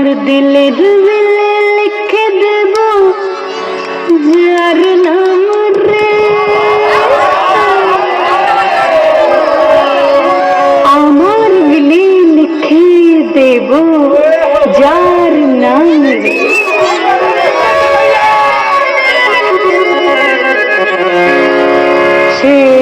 আমার দিলের বিলে লিখে দেব যার নাম রে। আমার বিলে লিখে দেব যার নাম রে। সে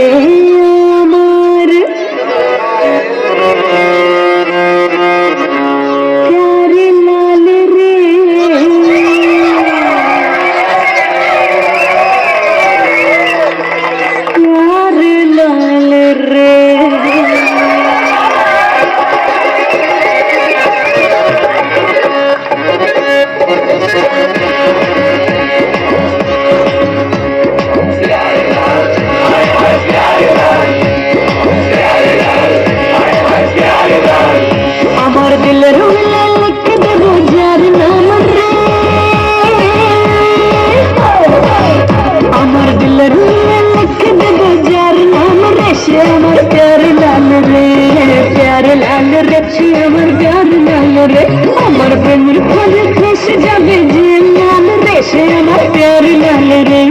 তোর প্রেমের ফলে ফেসে যাবে যে লাল রেশে আমার প্যার লাল রে,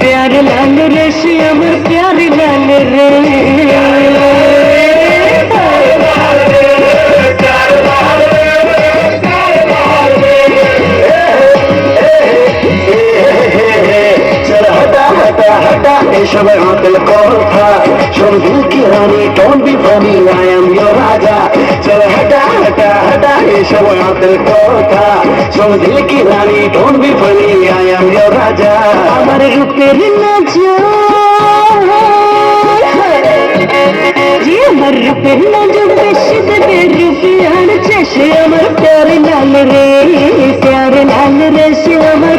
প্যার লাল রেশে আমার প্যার লাল রে। সবাই হাতের কথা। সন্ধু কি honey don't be funny I am uncle কথা সঙ্গী কি রানী don't be funny I your রাজা আমার রূপের নজর আমার রূপের নজর বেশি দেবে রূপে আর সে আমার প্যার লাল রে প্যার লাল রে সে আমার